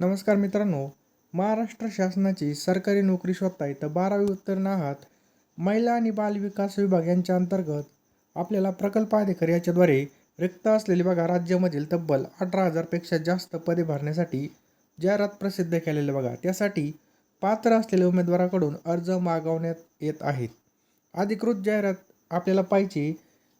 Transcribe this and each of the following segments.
नमस्कार मित्रांनो महाराष्ट्र शासनाची सरकारी नोकरी शोधताय तर बारावी उत्तीर्ण आहात महिला आणि बालविकास विभाग यांच्या अंतर्गत आपल्याला प्रकल्प अधिकारी याच्याद्वारे रिक्त असलेली बघा राज्यामधील तब्बल अठरा हजारपेक्षा जास्त पदे भरण्यासाठी जाहिरात प्रसिद्ध केलेले बघा. त्यासाठी पात्र असलेल्या उमेदवाराकडून अर्ज मागवण्यात येत आहेत. अधिकृत जाहिरात आपल्याला पाहिजे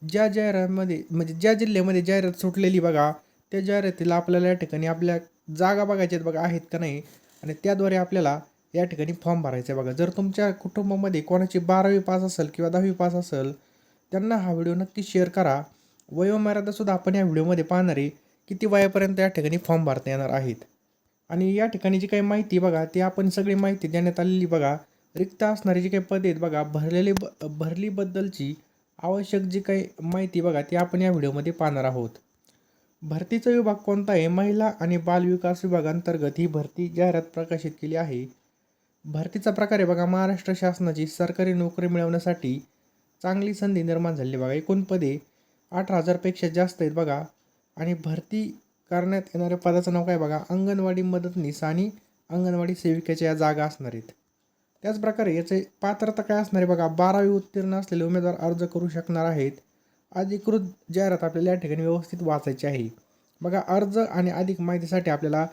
ज्या जाहिरातमध्ये म्हणजे ज्या जिल्ह्यामध्ये जाहिरात सुटलेली बघा त्या जाहिरातीला आपल्याला या ठिकाणी आपल्या जागा बघायच्या आहेत बघा आहेत का नाही? आणि त्याद्वारे आपल्याला या ठिकाणी फॉर्म भरायचा आहे बघा. जर तुमच्या कुटुंबामध्ये कोणाची बारावी पास असेल किंवा दहावी पास असेल त्यांना हा व्हिडिओ नक्की शेअर करा. वयोमर्यादासुद्धा आपण या व्हिडिओमध्ये पाहणारे किती वयापर्यंत या ठिकाणी फॉर्म भरता येणार आहेत. आणि या ठिकाणी जी काही माहिती बघा ती आपण सगळी माहिती देण्यात आलेली बघा. रिक्त असणारी जी काही पदे आहेत बघा भरलेली ब भरलीबद्दलची आवश्यक जी काही माहिती बघा ती आपण या व्हिडिओमध्ये पाहणार आहोत. भरतीचा विभाग कोणता आहे? महिला आणि बालविकास विभागांतर्गत ही भरती जाहिरात प्रकाशित केली आहे. भरतीचा प्रकार आहे बघा महाराष्ट्र शासनाची सरकारी नोकरी मिळवण्यासाठी चांगली संधी निर्माण झाली बघा. एकूण पदे अठरा हजारपेक्षा जास्त आहेत बघा. आणि भरती करण्यात येणाऱ्या पदाचं नाव काय बघा? अंगणवाडी मदतनीस आणि अंगणवाडी सेविकेच्या या जागा असणार आहेत. त्याचप्रकारे याचे पात्रता काय असणार आहे बघा? बारावी उत्तीर्ण असलेले उमेदवार अर्ज करू शकणार आहेत. अधिकृत जाहिरात आपल्याला या ठिकाणी व्यवस्थित वाचायची आहे. बघा अर्ज आणि अधिक माहितीसाठी आपल्याला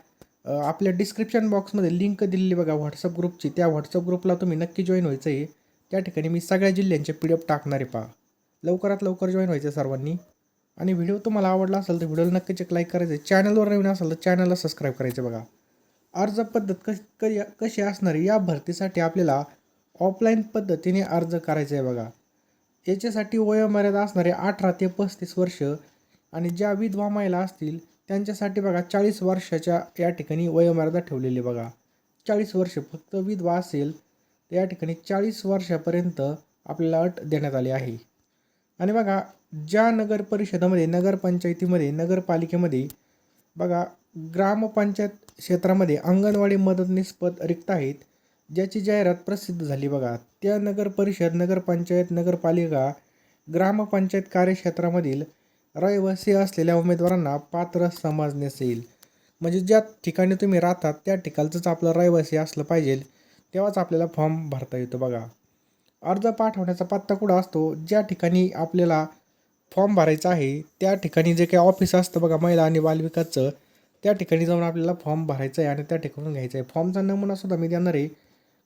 आपल्या डिस्क्रिप्शन बॉक्समध्ये लिंक दिलेली बघा व्हॉट्सअप ग्रुपची त्या व्हॉट्सअप ग्रुपला तुम्ही नक्की जॉईन व्हायचं आहे त्या ठिकाणी मी सगळ्या जिल्ह्यांचे पी डी एफ टाकणार आहे पहा. लवकरात लवकर जॉईन व्हायचं सर्वांनी. आणि व्हिडिओ तुम्हाला आवडला असेल तर व्हिडिओला नक्कीच एक लाईक करायचं. आहे चॅनलवर नवीन असेल तर चॅनलला सबस्क्राईब करायचं बघा. अर्ज पद्धत कश कशी कशी असणार आहे या भरतीसाठी आपल्याला ऑफलाईन पद्धतीने अर्ज करायचा आहे बघा. याच्यासाठी वयोमर्यादा असणारे अठरा ते पस्तीस वर्ष आणि ज्या विधवा महिला असतील त्यांच्यासाठी बघा चाळीस वर्षाच्या या ठिकाणी वयोमर्यादा ठेवलेली बघा. चाळीस वर्ष फक्त विधवा असेल तर या ठिकाणी चाळीस वर्षापर्यंत आपल्याला अट देण्यात आली आहे. आणि बघा ज्या नगर परिषदामध्ये नगरपंचायतीमध्ये नगरपालिकेमध्ये बघा ग्रामपंचायत क्षेत्रामध्ये अंगणवाडी मदतनीस पद रिक्त आहेत ज्याची जाहिरात प्रसिद्ध झाली बघा. त्या नगर परिषद नगरपंचायत नगरपालिका ग्रामपंचायत कार्यक्षेत्रामधील रहिवासी असलेल्या उमेदवारांना पात्र समजण्यास येईल. म्हणजे ज्या ठिकाणी तुम्ही राहतात त्या ठिकाणचंच आपलं रहिवासी असलं पाहिजे. तेव्हाच आपल्याला फॉर्म भरता येतो बघा. अर्ज पाठवण्याचा पत्ता कुठं असतो? ज्या ठिकाणी आपल्याला फॉर्म भरायचा आहे त्या ठिकाणी जे काही ऑफिस असतं बघा महिला आणि बालविकासचं त्या ठिकाणी जाऊन आपल्याला फॉर्म भरायचा आहे आणि त्या ठिकाणून घ्यायचा आहे. फॉर्मचा नमुनासुद्धा मी देणार आहे.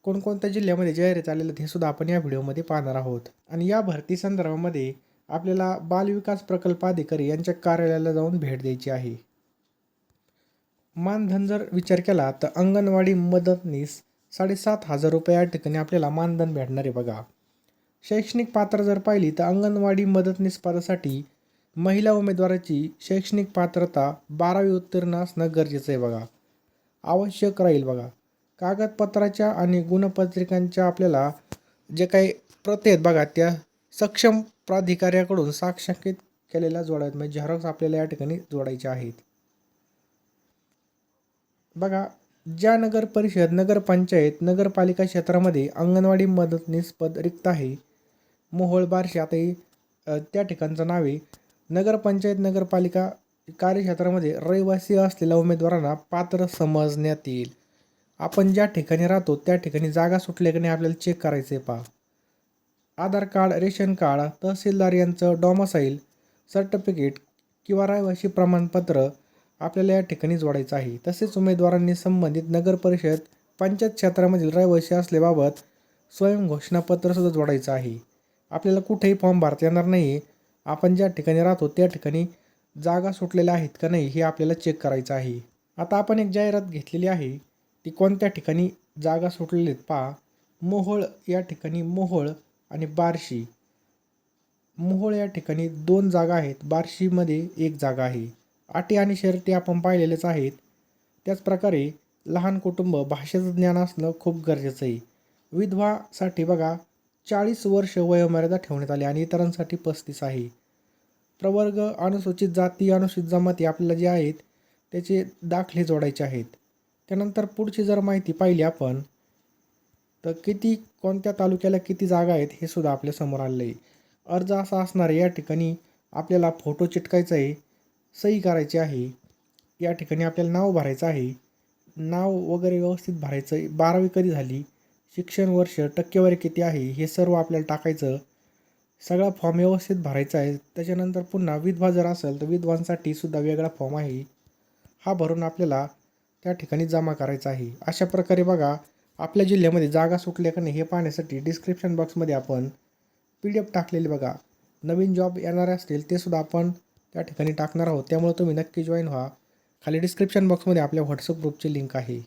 कोणकोणत्या जिल्ह्यामध्ये जाहिरात आलेलं हे सुद्धा आपण या व्हिडिओमध्ये पाहणार आहोत. आणि या भरती संदर्भामध्ये आपल्याला बालविकास प्रकल्प अधिकारी यांच्या कार्यालयाला जाऊन भेट द्यायची आहे. मानधन जर विचार केला तर अंगणवाडी मदतनीस साडेसात हजार रुपये या ठिकाणी आपल्याला मानधन भेटणार आहे बघा. शैक्षणिक पात्र जर पाहिली तर अंगणवाडी मदतनीस पदासाठी महिला उमेदवाराची शैक्षणिक पात्रता बारावी उत्तीर्ण असणं गरजेचं आहे बघा. आवश्यक राहील बघा. कागदपत्राच्या आणि गुणपत्रिकांच्या आपल्याला जे काही प्रत आहेत बघा त्या सक्षम प्राधिकाऱ्याकडून साक्षांकित केलेल्या जोडायत म्हणजे झेरॉक्स आपल्याला या ठिकाणी जोडायचे आहेत. बघा ज्या नगर परिषद नगरपंचायत नगरपालिका क्षेत्रामध्ये अंगणवाडी मदतनीस पद रिक्त आहे. मोहोळ बार्शी आता त्या ठिकाणचं नाव आहे. नगरपंचायत नगरपालिका कार्यक्षेत्रामध्ये रहिवासी असलेल्या उमेदवारांना पात्र समजण्यात येईल. आपण ज्या ठिकाणी राहतो त्या ठिकाणी जागा सुटल्या की नाही आपल्याला चेक करायचं आहे पहा. Aadhaar card ration card tehsildar यांचं डॉमसाईल सर्टिफिकेट किंवा रहिवासी प्रमाणपत्र आपल्याला या ठिकाणी जोडायचं आहे. तसेच उमेदवारांनी संबंधित नगर परिषद पंचायत क्षेत्रामधील रहिवासी असल्याबाबत स्वयं घोषणापत्रसुद्धा जोडायचं आहे. आपल्याला कुठेही फॉर्म भरता येणार नाही आपण ज्या ठिकाणी राहतो त्या ठिकाणी जागा सुटलेल्या आहेत का नाही हे आपल्याला चेक करायचं आहे. आता आपण एक जाहिरात घेतलेली आहे. ती कोणत्या ठिकाणी जागा सुटलेली आहेत पहा. मोहोळ या ठिकाणी मोहोळ आणि बार्शी. मोहोळ या ठिकाणी दोन जागा आहेत. बार्शीमध्ये एक जागा आहे. आटी आणि शर्ती आपण पाहिलेलेच आहेत. त्याचप्रकारे लहान कुटुंब भाषेचं ज्ञान असणं खूप गरजेचं आहे. विधवासाठी बघा चाळीस वर्ष वयोमर्यादा ठेवण्यात आली आणि इतरांसाठी पस्तीस आहे. प्रवर्ग अनुसूचित जाती अनुसूचित जमाती आपल्याला जे आहेत त्याचे दाखले जोडायचे आहेत. त्यानंतर पुढची जर माहिती पाहिली आपण तर किती कोणत्या तालुक्याला किती जागा आहेत हे सुद्धा आपल्यासमोर आलेलं आहे. अर्ज असा असणार आहे या ठिकाणी आपल्याला फोटो चिटकायचा आहे सही करायची आहे. या ठिकाणी आपल्याला नाव भरायचं आहे. नाव वगैरे व्यवस्थित भरायचं बारावी कधी झाली शिक्षण वर्ष टक्केवारी किती आहे हे सर्व आपल्याला टाकायचं. सगळा फॉर्म व्यवस्थित भरायचा आहे. त्याच्यानंतर पुन्हा विधवा जर असेल तर विधवांसाठी सुद्धा वेगळा फॉर्म आहे. हा भरून आपल्याला त्या ठिकाणी जमा करायचा आहे. अशा प्रकारे बघा आपल्या जिल्ह्यामध्ये जागा सुटल्या का नाही हे पाहण्यासाठी डिस्क्रिप्शन बॉक्समध्ये आपण पी डी एफ टाकलेले बघा. नवीन जॉब येणारे असतील ते सुद्धा आपण त्या ठिकाणी टाकणार आहोत. त्यामुळे तुम्ही नक्की जॉईन व्हा. खाली डिस्क्रिप्शन बॉक्समध्ये आपल्या व्हॉट्सअप ग्रुपची लिंक आहे.